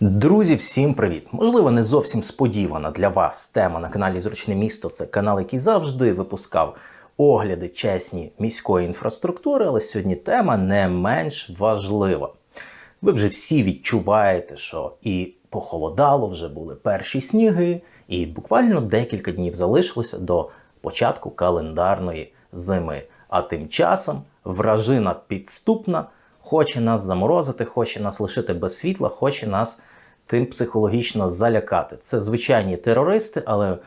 Друзі, всім привіт! Можливо, не зовсім сподівана для вас тема на каналі Зручне місто. Це канал, який завжди випускав огляди чесні міської інфраструктури, але сьогодні тема не менш важлива. Ви вже всі відчуваєте, що і похолодало, вже були перші сніги, і буквально декілька днів залишилося до початку календарної зими. А тим часом вражина підступна хоче нас заморозити, хоче нас лишити без світла, хоче нас тим психологічно залякати. Це звичайні терористи, але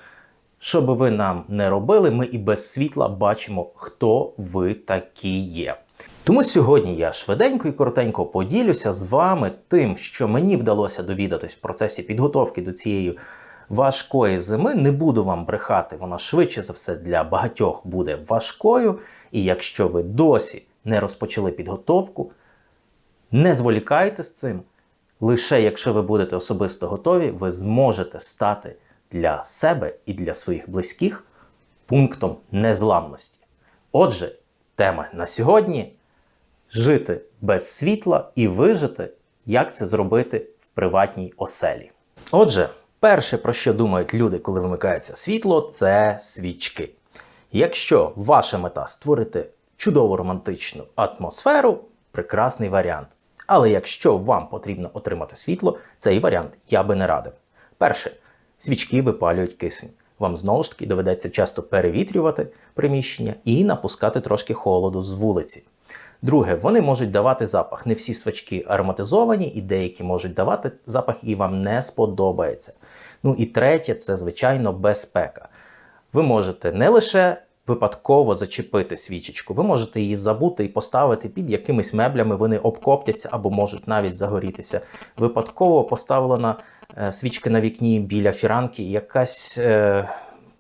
що би ви нам не робили, ми і без світла бачимо, хто ви такі є. Тому сьогодні я швиденько і коротенько поділюся з вами тим, що мені вдалося довідатись в процесі підготовки до цієї важкої зими. Не буду вам брехати, вона швидше за все для багатьох буде важкою. І якщо ви досі не розпочали підготовку, не зволікайте з цим. Лише якщо ви будете особисто готові, ви зможете стати для себе і для своїх близьких пунктом незламності. Отже, тема на сьогодні жити без світла і вижити, як це зробити в приватній оселі. Отже, перше, про що думають люди, коли вимикається світло, це свічки. Якщо ваша мета створити чудову романтичну атмосферу, прекрасний варіант. Але якщо вам потрібно отримати світло, цей варіант я би не радив. Перше, свічки випалюють кисень. Вам знову ж таки доведеться часто перевітрювати приміщення і напускати трошки холоду з вулиці. Друге, вони можуть давати запах. Не всі свічки ароматизовані, і деякі можуть давати запах, який вам не сподобається. Ну і третє, це звичайно безпека. Ви можете не лише випадково зачепити свічечку, ви можете її забути і поставити під якимись меблями, вони обкоптяться або можуть навіть загорітися. Випадково поставлена е, свічка на вікні біля фіранки, якась. Е,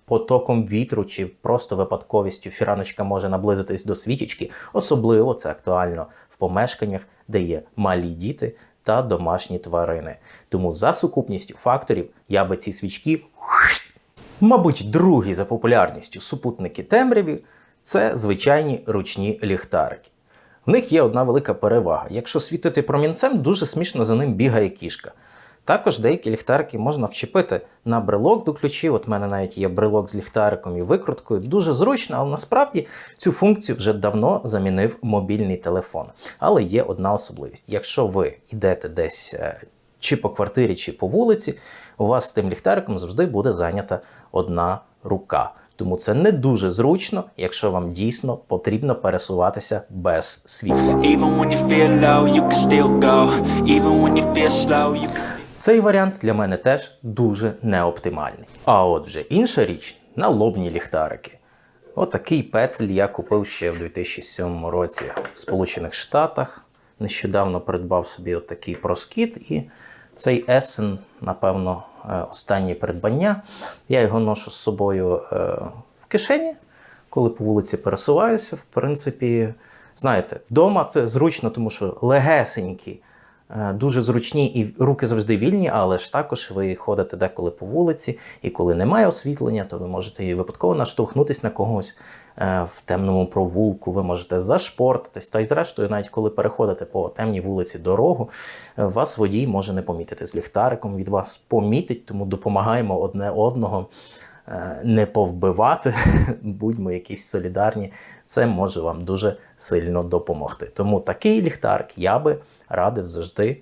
Потоком вітру чи просто випадковістю фіраночка може наблизитись до свічечки. Особливо це актуально в помешканнях, де є малі діти та домашні тварини. Тому за сукупністю факторів я би ці свічки Мабуть, другі за популярністю супутники темряві це звичайні ручні ліхтарики. В них є одна велика перевага. Якщо світити промінцем, дуже смішно за ним бігає кішка. Також деякі ліхтарики можна вчепити на брелок до ключів. От в мене навіть є брелок з ліхтариком і викруткою. Дуже зручно, але насправді цю функцію вже давно замінив мобільний телефон. Але є одна особливість: якщо ви йдете десь е, чи по квартирі, чи по вулиці, у вас з тим ліхтариком завжди буде зайнята одна рука. Тому це не дуже зручно, якщо вам дійсно потрібно пересуватися без світла. Цей варіант для мене теж дуже неоптимальний. А отже, інша річ налобні ліхтарики. Отакий пецель я купив ще в 2007 році в Сполучених Штатах. Нещодавно придбав собі отакий проскіт, і цей есен, напевно, е, останнє придбання. Я його ношу з собою е, в кишені, коли по вулиці пересуваюся. В принципі, знаєте, вдома це зручно, тому що легесенькі. Е, Дуже зручні і руки завжди вільні, але ж також ви ходите деколи по вулиці, і коли немає освітлення, то ви можете і випадково наштовхнутися на когось в темному провулку, ви можете зашпортитись. Та й зрештою, навіть коли переходите по темній вулиці дорогу, е, вас водій може не помітити з ліхтариком, від вас помітить, тому допомагаємо одне одного е, не повбивати, будьмо якісь солідарні. Це може вам дуже сильно допомогти. Тому такий ліхтарик я би радив завжди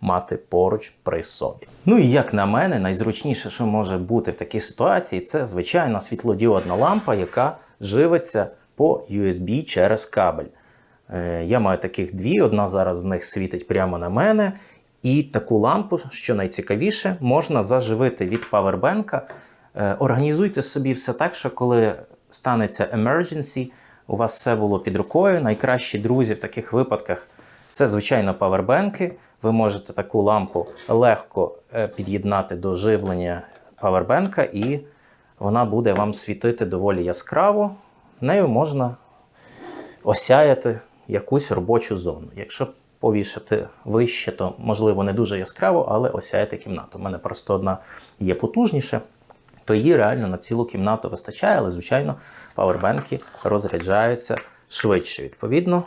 мати поруч при собі. Ну і як на мене, найзручніше, що може бути в такій ситуації, це звичайна світлодіодна лампа, яка живиться по USB через кабель. Е, Я маю таких дві, одна зараз з них світить прямо на мене. І таку лампу, що найцікавіше, можна заживити від павербенка. Е, Організуйте собі все так, що коли станеться emergency, у вас все було під рукою. Найкращі друзі в таких випадках це, звичайно, павербенки. Ви можете таку лампу легко е, під'єднати до живлення павербенка, і вона буде вам світити доволі яскраво. Нею можна осяяти якусь робочу зону. Якщо повішати вище, то можливо не дуже яскраво, але осяяти кімнату. У мене просто одна є потужніше, то її реально на цілу кімнату вистачає, але, звичайно, павербенки розряджаються швидше. Відповідно,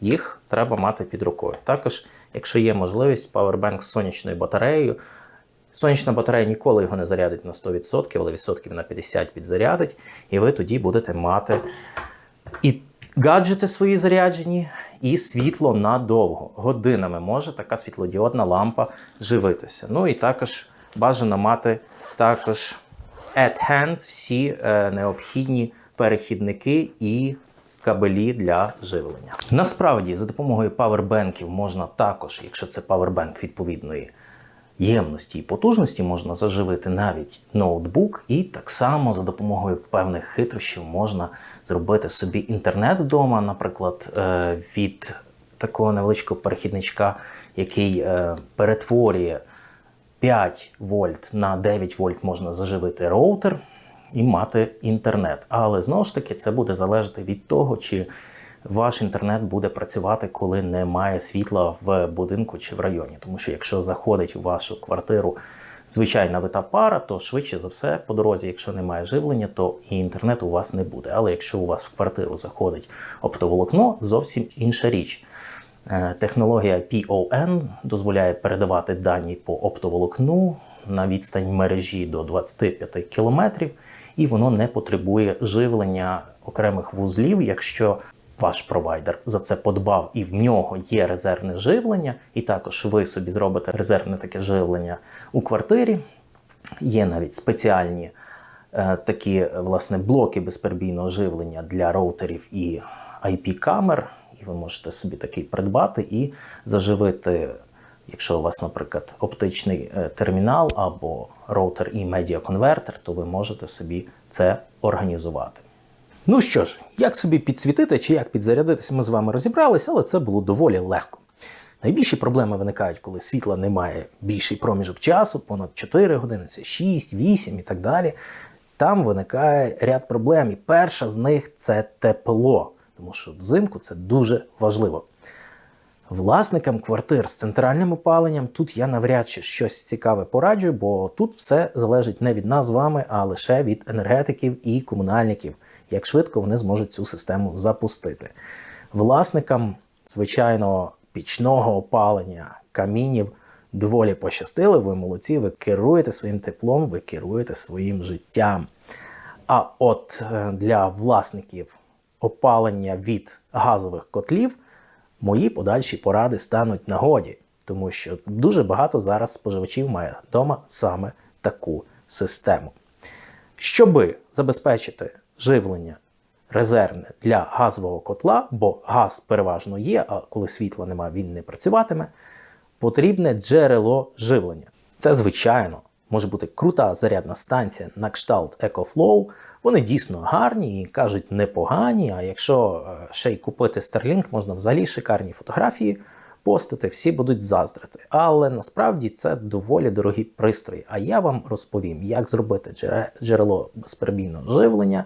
їх треба мати під рукою. Також якщо є можливість, павербанк з сонячною батареєю. Сонячна батарея ніколи його не зарядить на 100%, але відсотків на 50 підзарядить, і ви тоді будете мати і гаджети свої заряджені, і світло надовго. Годинами може така світлодіодна лампа живитися. Ну і також бажано мати також at hand всі е, необхідні перехідники і кабелі для живлення. Насправді, за допомогою павербенків можна також, якщо це павербенк відповідної ємності і потужності можна заживити навіть ноутбук, і так само за допомогою певних хитрощів можна зробити собі інтернет вдома, наприклад, е, від такого невеличкого перехідничка, який е, перетворює 5 вольт на 9 вольт можна заживити роутер і мати інтернет. Але знову ж таки це буде залежати від того, чи ваш інтернет буде працювати, коли немає світла в будинку чи в районі. Тому що якщо заходить у вашу квартиру звичайна вита пара, то швидше за все по дорозі, якщо немає живлення, то і інтернету у вас не буде. Але якщо у вас в квартиру заходить оптоволокно, зовсім інша річ. Е, Технологія PON дозволяє передавати дані по оптоволокну на відстань мережі до 25 км, і воно не потребує живлення окремих вузлів, якщо ваш провайдер за це подбав і в нього є резервне живлення, і також ви собі зробите резервне таке живлення у квартирі. Є навіть спеціальні е, такі власне блоки безперебійного живлення для роутерів і IP-камер, і ви можете собі такий придбати і заживити, якщо у вас, наприклад, оптичний е, термінал або роутер і медіаконвертер, то ви можете собі це організувати. Ну що ж, як собі підсвітити чи як підзарядитися, ми з вами розібралися, але це було доволі легко. Найбільші проблеми виникають, коли світла немає більший проміжок часу, понад 4 години, це 6, 8 і так далі. Там виникає ряд проблем. І перша з них це тепло, тому що взимку це дуже важливо. Власникам квартир з центральним опаленням тут я навряд чи щось цікаве пораджу, бо тут все залежить не від нас з вами, а лише від енергетиків і комунальників, як швидко вони зможуть цю систему запустити. Власникам, звичайно, пічного опалення, камінів доволі пощастило, ви молодці, ви керуєте своїм теплом, ви керуєте своїм життям. А от е, для власників опалення від газових котлів мої подальші поради стануть нагоді, тому що дуже багато зараз споживачів має вдома саме таку систему. Щоби забезпечити живлення резервне для газового котла, бо газ переважно є, а коли світла немає, він не працюватиме, потрібне джерело живлення. Це, звичайно, може бути крута зарядна станція на кшталт EcoFlow. Вони дійсно гарні і кажуть непогані. А якщо е, ще й купити Starlink, можна взагалі шикарні фотографії постити, всі будуть заздрити. Але насправді це доволі дорогі пристрої. А я вам розповім, як зробити джерело безперебійного живлення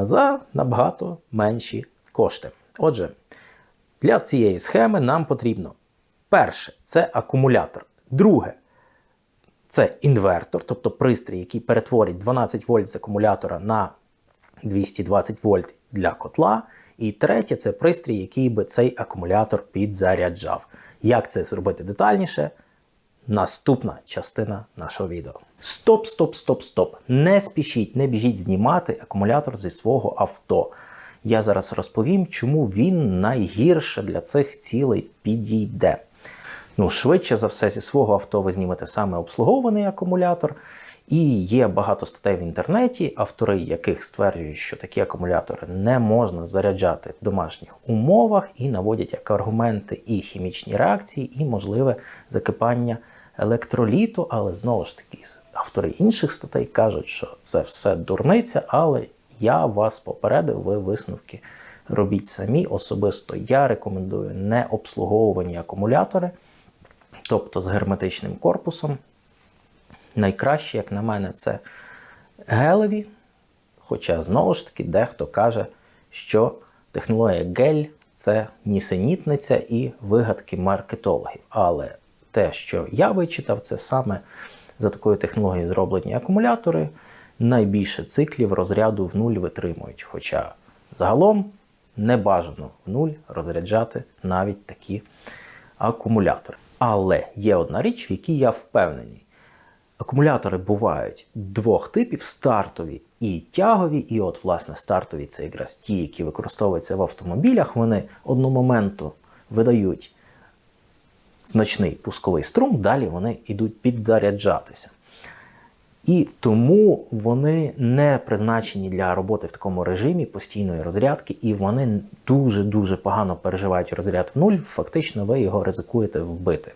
за набагато менші кошти. Отже, для цієї схеми нам потрібно перше це акумулятор. Друге це інвертор, тобто пристрій, який перетворить 12 вольт з акумулятора на 220 вольт для котла. І третє це пристрій, який би цей акумулятор підзаряджав. Як це зробити детальніше? Наступна частина нашого відео. Стоп, стоп, стоп, стоп. Не спішіть, не біжіть знімати акумулятор зі свого авто. Я зараз розповім, чому він найгірше для цих цілей підійде. Ну, швидше за все, зі свого авто ви знімете саме обслугований акумулятор. І є багато статей в інтернеті, автори яких стверджують, що такі акумулятори не можна заряджати в домашніх умовах і наводять як аргументи і хімічні реакції, і можливе закипання електроліту. Але знову ж таки, автори інших статей кажуть, що це все дурниця, але я вас попередив, ви висновки робіть самі. Особисто я рекомендую не обслуговувані акумулятори, тобто з герметичним корпусом. Найкраще, як на мене, це гелеві. Хоча, знову ж таки, дехто каже, що технологія гель це нісенітниця і вигадки маркетологів. Але те, що я вичитав, це саме за такою технологією зроблені акумулятори. Найбільше циклів розряду в нуль витримують. Хоча загалом не бажано в нуль розряджати навіть такі акумулятори. Але є одна річ, в якій я впевнений. Акумулятори бувають двох типів: стартові і тягові. І от, власне, стартові це якраз ті, які використовуються в автомобілях. Вони одномоменту видають значний пусковий струм, далі вони йдуть підзаряджатися. І тому вони не призначені для роботи в такому режимі постійної розрядки, і вони дуже-дуже погано переживають розряд в нуль. Фактично, ви його ризикуєте вбити.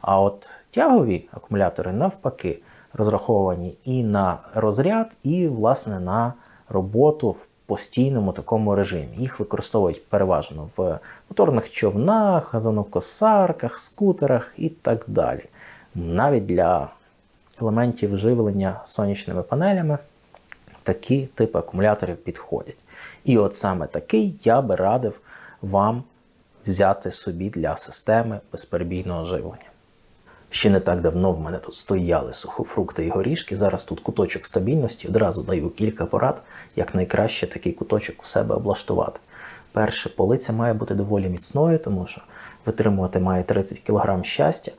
А от тягові акумулятори навпаки розраховані і на розряд, і, власне, на роботу в постійному такому режимі. Їх використовують переважно в моторних човнах, газонокосарках, скутерах і так далі. Навіть для елементів живлення сонячними панелями такі типи акумуляторів підходять. І от саме такий я би радив вам взяти собі для системи безперебійного живлення. Ще не так давно в мене тут стояли сухофрукти і горішки. Зараз тут куточок стабільності. Одразу даю кілька порад, як найкраще такий куточок у себе облаштувати. Перше, полиця має бути доволі міцною, тому що витримувати має 30 кг щастя,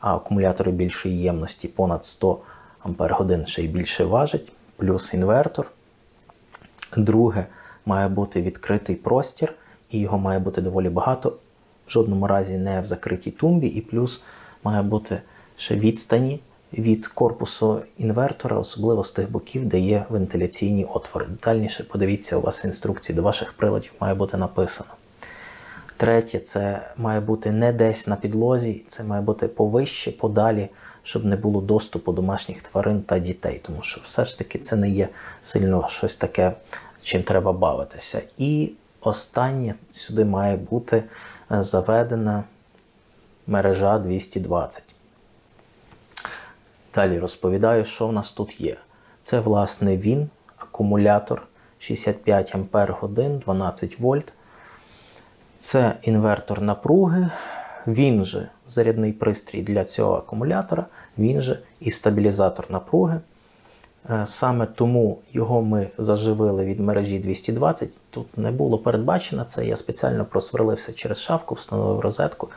а акумулятори більшої ємності понад 100 Ах ще й більше важить, плюс інвертор. Друге, має бути відкритий простір, і його має бути доволі багато, в жодному разі не в закритій тумбі, і плюс має бути ще відстані від корпусу інвертора, особливо з тих боків, де є вентиляційні отвори. Детальніше подивіться, у вас в інструкції до ваших приладів має бути написано. Третє, це має бути не десь на підлозі, це має бути повище, подалі, щоб не було доступу домашніх тварин та дітей, тому що все ж таки це не є сильно щось таке, чим треба бавитися. І останнє сюди має бути заведена мережа 220. Далі розповідаю, що в нас тут є. Це, власне, він, акумулятор 65 Ампер годин, 12 вольт. Це інвертор напруги, він же зарядний пристрій для цього акумулятора, він же і стабілізатор напруги. Е, Саме тому його ми заживили від мережі 220. Тут не було передбачено це. Я спеціально просверлився через шафку, встановив розетку,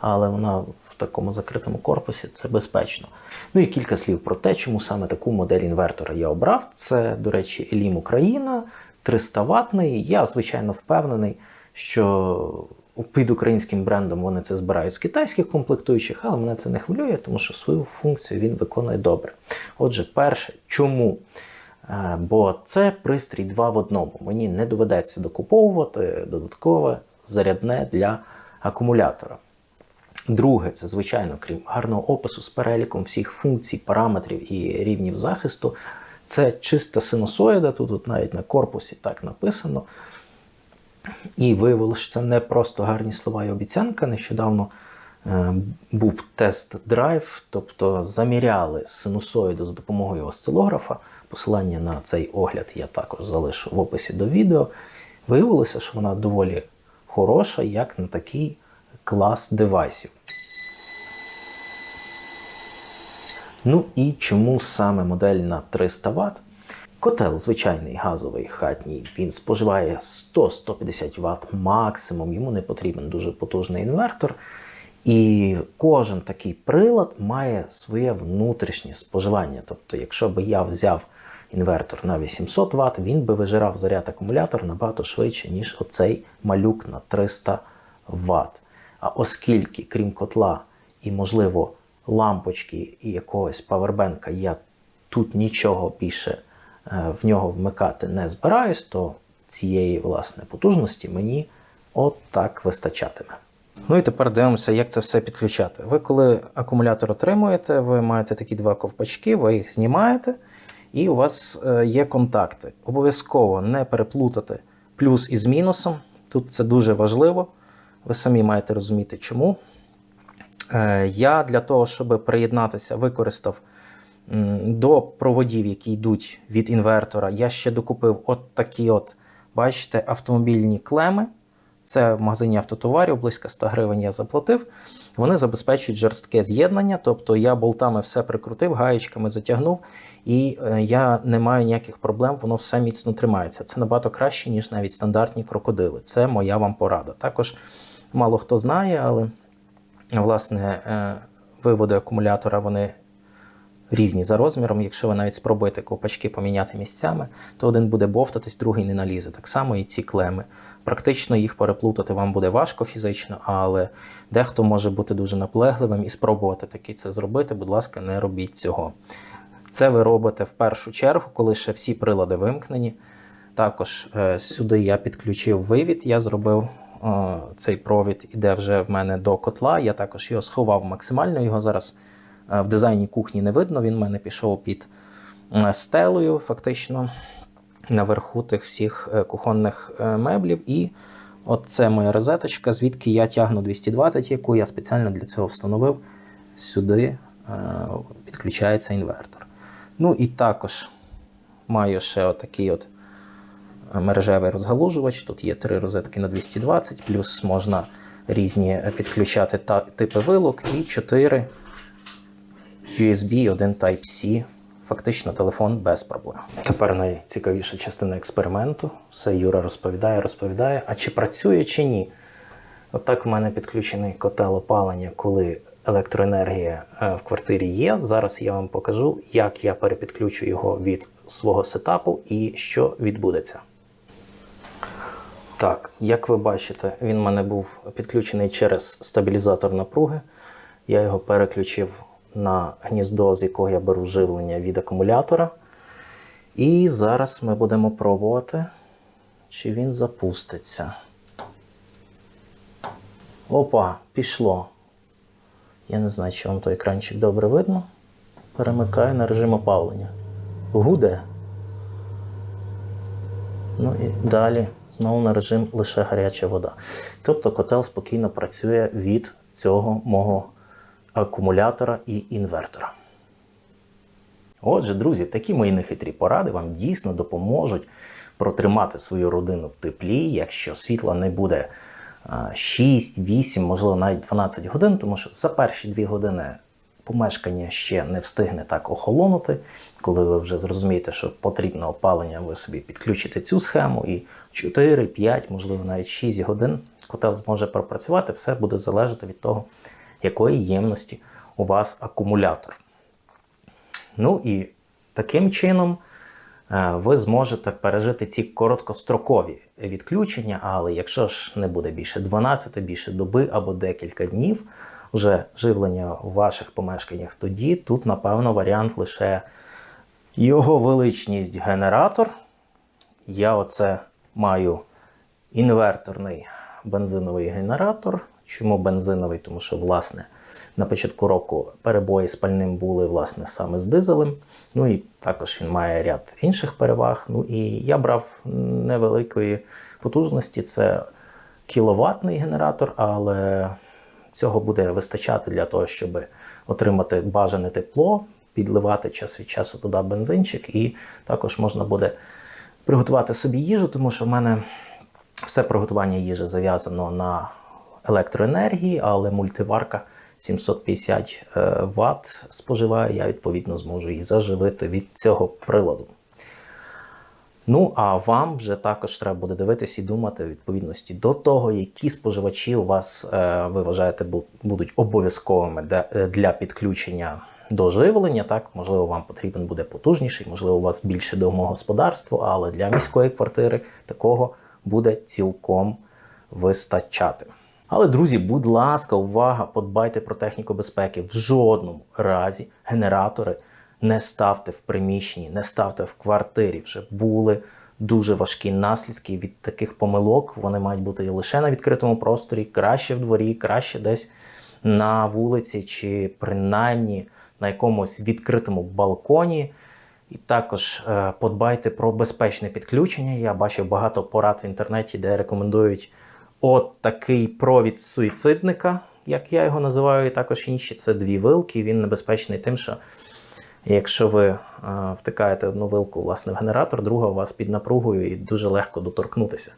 але вона в такому закритому корпусі це безпечно. Ну і кілька слів про те, чому саме таку модель інвертора я обрав. Це, до речі, Елім Україна 300 ватний. Я, звичайно, впевнений, що під українським брендом вони це збирають з китайських комплектуючих, але мене це не хвилює, тому що свою функцію він виконує добре. Отже, перше, чому? Е, Бо це пристрій два в одному. Мені не доведеться докуповувати додаткове зарядне для акумулятора. Друге, це, звичайно, крім гарного опису з переліком всіх функцій, параметрів і рівнів захисту, це чиста синусоїда, тут, тут навіть на корпусі так написано. І виявилося, що це не просто гарні слова і обіцянка. Нещодавно е, був тест-драйв, тобто заміряли синусоїду за допомогою осцилографа. Посилання на цей огляд я також залишу в описі до відео. Виявилося, що вона доволі хороша, як на такий клас девайсів. Ну і чому саме модель на 300 Вт? Котел звичайний газовий хатній, він споживає 100-150 Вт максимум, йому не потрібен дуже потужний інвертор. І кожен такий прилад має своє внутрішнє споживання. Тобто, якщо б я взяв інвертор на 800 Вт, він би вижирав заряд акумулятор набагато швидше, ніж оцей малюк на 300 Вт. А оскільки, крім котла і, можливо, лампочки і якогось павербенка, я тут нічого більше е, в нього вмикати не збираюсь, то цієї власне потужності мені от так вистачатиме. Ну і тепер дивимося, як це все підключати. Ви, коли акумулятор отримуєте, ви маєте такі два ковпачки, ви їх знімаєте, і у вас е, є контакти. Обов'язково не переплутати плюс із мінусом. Тут це дуже важливо. Ви самі маєте розуміти, чому. Е, Я для того, щоб приєднатися, використав до проводів, які йдуть від інвертора, я ще докупив от такі от, бачите, автомобільні клеми. Це в магазині автотоварів, близько 100 гривень я заплатив. Вони забезпечують жорстке з'єднання, тобто я болтами все прикрутив, гаєчками затягнув, і е, я не маю ніяких проблем, воно все міцно тримається. Це набагато краще, ніж навіть стандартні крокодили. Це моя вам порада. Також мало хто знає, але Власне, е, виводи акумулятора вони різні за розміром. Якщо ви навіть спробуєте ковпачки поміняти місцями, то один буде бовтатись, другий не налізе. Так само і ці клеми. Практично їх переплутати вам буде важко фізично, але дехто може бути дуже наполегливим і спробувати таки це зробити. Будь ласка, не робіть цього. Це ви робите в першу чергу, коли ще всі прилади вимкнені. Також е, сюди я підключив вивід, я зробив цей провід, іде вже в мене до котла. Я також його сховав максимально. Його зараз е, в дизайні кухні не видно. Він в мене пішов під е, стелею, фактично наверху тих всіх е, кухонних е, меблів. І от це моя розеточка, звідки я тягну 220, яку я спеціально для цього встановив. Сюди е, підключається інвертор. Ну і також маю ще отакий от мережевий розгалужувач. Тут є три розетки на 220, плюс можна різні підключати та- типи вилок і 4 USB, один Type-C. Фактично телефон без проблем. Тепер найцікавіша частина експерименту. Все Юра розповідає, розповідає. А чи працює, чи ні? Отак в мене підключений котел опалення, коли електроенергія е, в квартирі є. Зараз я вам покажу, як я перепідключу його від свого сетапу і що відбудеться. Так, як ви бачите, він в мене був підключений через стабілізатор напруги. Я його переключив на гніздо, з якого я беру живлення від акумулятора. І зараз ми будемо пробувати, чи він запуститься. Опа, пішло. Я не знаю, чи вам той екранчик добре видно. Перемикаю на режим опалення. Гуде. Ну і далі знову на режим лише гаряча вода. Тобто котел спокійно працює від цього мого акумулятора і інвертора. Отже, друзі, такі мої нехитрі поради вам дійсно допоможуть протримати свою родину в теплі, якщо світла не буде 6, 8, можливо, навіть 12 годин, тому що за перші 2 години помешкання ще не встигне так охолонути. Коли ви вже зрозумієте, що потрібно опалення, ви собі підключите цю схему і 4, 5, можливо, навіть 6 годин котел зможе пропрацювати. Все буде залежати від того, якої ємності у вас акумулятор. Ну і таким чином е, ви зможете пережити ці короткострокові відключення, але якщо ж не буде більше 12, більше доби або декілька днів вже живлення у ваших помешканнях, тоді тут, напевно, варіант лише його величність генератор. Я оце маю інверторний бензиновий генератор. Чому бензиновий? Тому що, власне, на початку року перебої з пальним були власне саме з дизелем. Ну і також він має ряд інших переваг. Ну і я брав невеликої потужності, це кіловатний генератор, але цього буде вистачати для того, щоб отримати бажане тепло, підливати час від часу туди бензинчик, і також можна буде приготувати собі їжу, тому що в мене все приготування їжі зав'язано на електроенергії, але мультиварка 750 е, Вт споживає, я відповідно зможу її заживити від цього приладу. Ну, а вам вже також треба буде дивитись і думати відповідності до того, які споживачі у вас е, ви вважаєте бу- будуть обов'язковими е, для підключення до живлення. Так, можливо, вам потрібен буде потужніший, можливо, у вас більше домогосподарство, але для міської квартири такого буде цілком вистачати. Але, друзі, будь ласка, увага, подбайте про техніку безпеки. В жодному разі генератори не ставте в приміщенні, не ставте в квартирі. Вже були дуже важкі наслідки від таких помилок. Вони мають бути лише на відкритому просторі, краще в дворі, краще десь на вулиці, чи принаймні на якомусь відкритому балконі. І також е, подбайте про безпечне підключення. Я бачив багато порад в інтернеті, де рекомендують от такий провід суїцидника, як я його називаю, і також інші. Це дві вилки. Він небезпечний тим, що якщо ви е, втикаєте одну вилку власне, в генератор, друга у вас під напругою і дуже легко доторкнутися.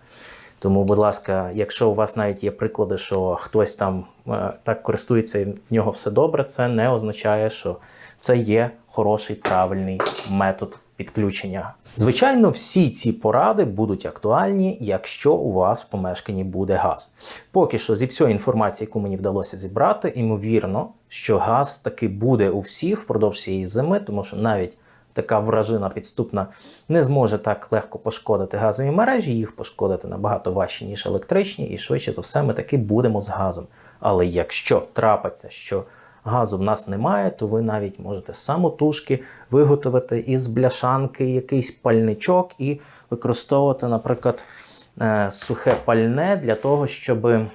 Тому, будь ласка, якщо у вас навіть є приклади, що хтось там е, так користується і в нього все добре, це не означає, що це є хороший правильний метод підключення. Звичайно, всі ці поради будуть актуальні, якщо у вас в помешканні буде газ. Поки що, зі всієї інформації, яку мені вдалося зібрати, ймовірно, що газ таки буде у всіх впродовж цієї зими, тому що навіть така вражина підступна не зможе так легко пошкодити газові мережі, їх пошкодити набагато важче, ніж електричні, і швидше за все ми таки будемо з газом. Але якщо трапиться, що газу в нас немає, то ви навіть можете самотужки виготовити із бляшанки якийсь пальничок і використовувати, наприклад, е, сухе пальне для того, щоб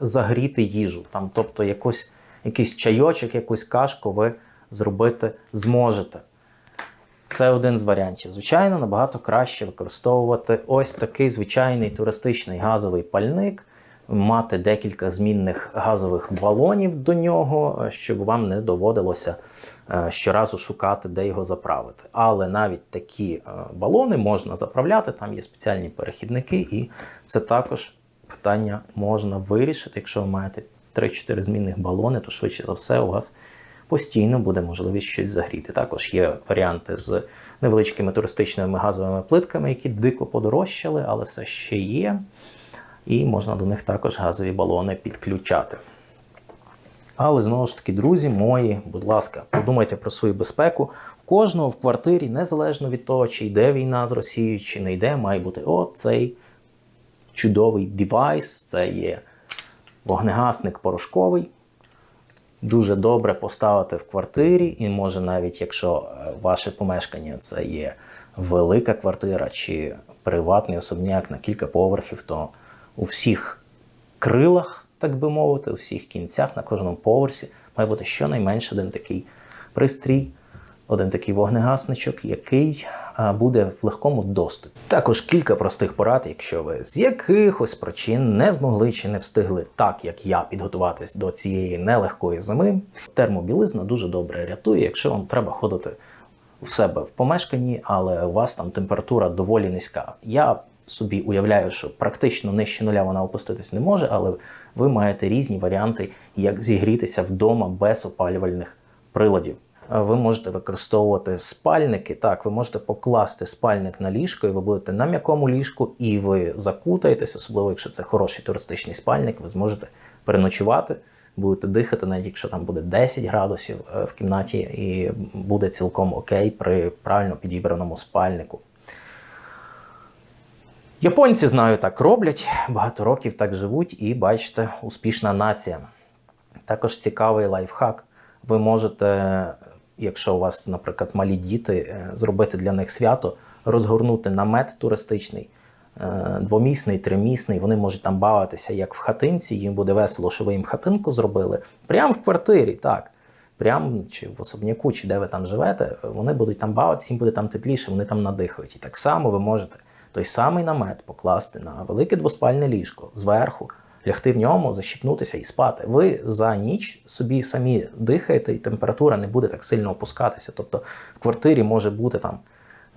загріти їжу. Там, тобто якусь, якийсь чайочок, якусь кашку ви зробити зможете. Це один з варіантів. Звичайно, набагато краще використовувати ось такий звичайний туристичний газовий пальник, мати декілька змінних газових балонів до нього, щоб вам не доводилося е, щоразу шукати, де його заправити. Але навіть такі е, балони можна заправляти, там є спеціальні перехідники, і це також питання можна вирішити. Якщо ви маєте 3-4 змінних балони, то швидше за все у вас постійно буде можливість щось загріти. Також є варіанти з невеличкими туристичними газовими плитками, які дико подорожчали, але все ще є. І можна до них також газові балони підключати. Але знову ж таки, друзі мої, будь ласка, подумайте про свою безпеку. Кожного в квартирі, незалежно від того, чи йде війна з Росією, чи не йде, має бути оцей чудовий девайс. Це є вогнегасник порошковий. Дуже добре поставити в квартирі, і може навіть якщо е, ваше помешкання це є велика квартира чи приватний особняк на кілька поверхів, то у всіх крилах, так би мовити, у всіх кінцях на кожному поверсі має бути щонайменше один такий пристрій, один такий вогнегасничок, який буде в легкому доступі. Також кілька простих порад, якщо ви з якихось причин не змогли чи не встигли, так як я, підготуватись до цієї нелегкої зими. Термобілизна дуже добре рятує, якщо вам треба ходити в себе в помешканні, але у вас там температура доволі низька. Я собі уявляю, що практично нижче нуля вона опуститись не може, але ви маєте різні варіанти, як зігрітися вдома без опалювальних приладів. Ви можете використовувати спальники. Так, ви можете покласти спальник на ліжко, і ви будете на м'якому ліжку, і ви закутаєтесь, особливо якщо це хороший туристичний спальник, ви зможете переночувати, будете дихати, навіть якщо там буде 10 градусів е, в кімнаті, і буде цілком окей при правильно підібраному спальнику. Японці знаю, так роблять, багато років так живуть, і бачите, успішна нація. Також цікавий лайфхак. Ви можете, якщо у вас, наприклад, малі діти, е, зробити для них свято, розгорнути намет туристичний, е, двомісний, тримісний. Вони можуть там бавитися як в хатинці. Їм буде весело, що ви їм хатинку зробили. Прямо в квартирі, так. Прямо чи в особняку, чи де ви там живете, вони будуть там бавитися, їм буде там тепліше, вони там надихають. І так само ви можете той самий намет покласти на велике двоспальне ліжко зверху, лягти в ньому, защіпнутися і спати. Ви за ніч собі самі дихаєте, і температура не буде так сильно опускатися. Тобто в квартирі може бути там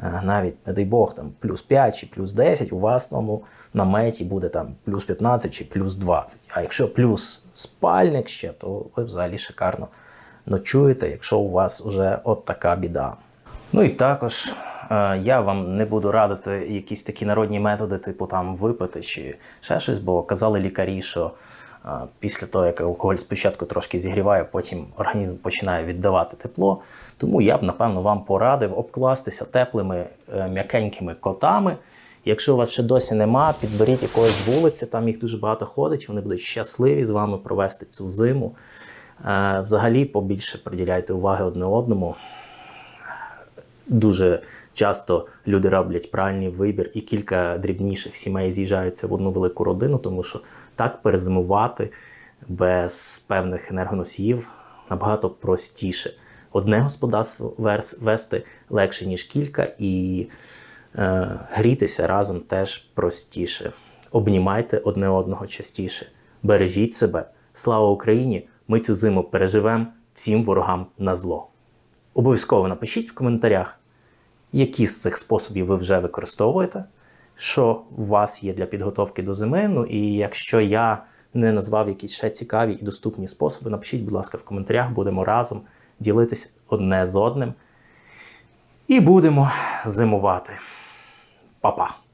е, навіть, не дай Бог, там плюс 5 чи плюс 10, у вас тому наметі буде там плюс 15 чи плюс 20. А якщо плюс спальник ще, то ви взагалі шикарно ночуєте, якщо у вас вже от така біда. Ну і також я вам не буду радити якісь такі народні методи, типу там випити чи ще щось, бо казали лікарі, що е, після того, як алкоголь спочатку трошки зігріває, потім організм починає віддавати тепло. Тому я б, напевно, вам порадив обкластися теплими е, м'якенькими котами. Якщо у вас ще досі нема, підберіть якоїсь вулиці, там їх дуже багато ходить, вони будуть щасливі з вами провести цю зиму. Е, Взагалі побільше приділяйте уваги одне одному дуже часто люди роблять правильний вибір, і кілька дрібніших сімей з'їжджаються в одну велику родину, тому що так перезимувати без певних енергоносіїв набагато простіше. Одне господарство вести легше, ніж кілька, і е, грітися разом теж простіше. Обнімайте одне одного частіше. Бережіть себе. Слава Україні! Ми цю зиму переживемо всім ворогам на зло. Обов'язково напишіть в коментарях, які з цих способів ви вже використовуєте, що у вас є для підготовки до зими. Ну і якщо я не назвав якісь ще цікаві і доступні способи, напишіть, будь ласка, в коментарях, будемо разом ділитись одне з одним І будемо зимувати. Па-па!